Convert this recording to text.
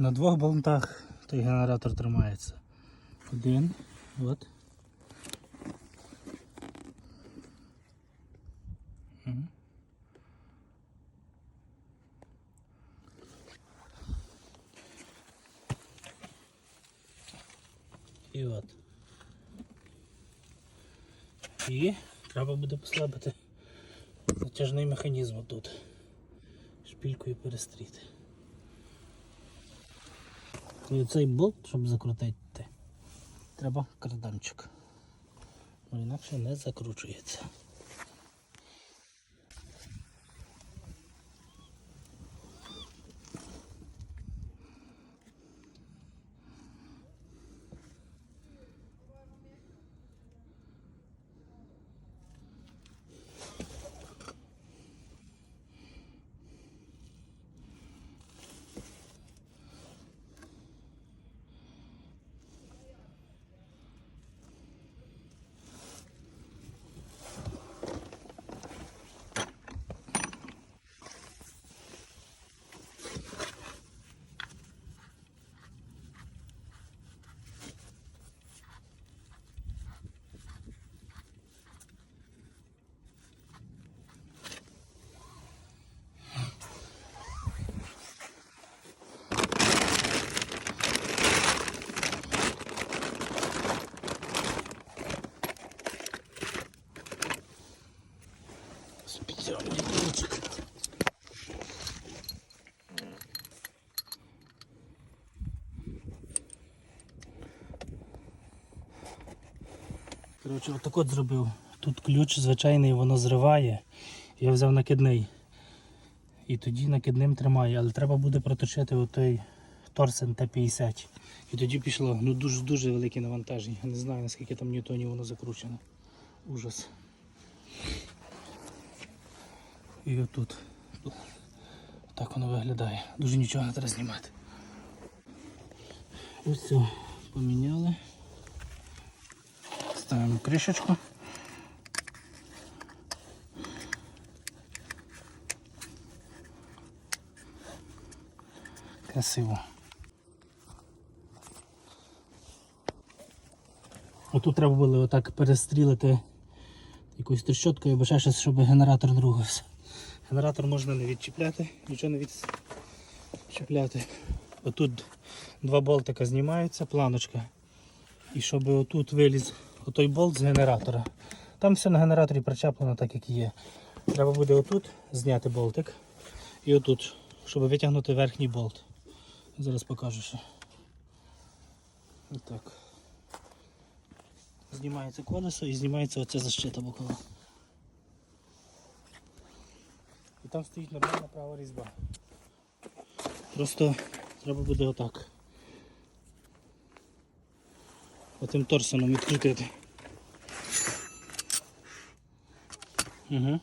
На двох болтах той генератор тримається. Один. От. І от. І треба буде послабити натяжний механізм тут. Шпількою перестріти. І цей болт, щоб закрутити, треба карданчик. Бо інакше не закручується. Коротше, отак от зробив. Тут ключ звичайний, воно зриває. Я взяв накидний. І тоді накидним тримає, але треба буде проточити отой торсен Т-50. І тоді пішло ну дуже-дуже велике навантаження. Не знаю наскільки там ньютонів воно закручено. Ужас. І отут. Так воно виглядає. Дуже нічого не треба знімати. Ось все поміняли. Ставимо кришечку. Красиво. Отут треба було отак перестрілити якоюсь трещоткою, або ще щось, щоб генератор не рухався. Генератор можна не відчіпляти, нічого не відчіпляти. Отут два болтика знімаються, планочка. І щоб отут виліз отой болт з генератора. Там все на генераторі причеплено так, як є. Треба буде отут зняти болтик. І отут, щоб витягнути верхній болт. Зараз покажу ще. Отак. Знімається колесо і знімається оця защита бокова. І там стоїть нормальна права різьба. Просто треба буде отак. Отим торсоном відкрутити. Угу.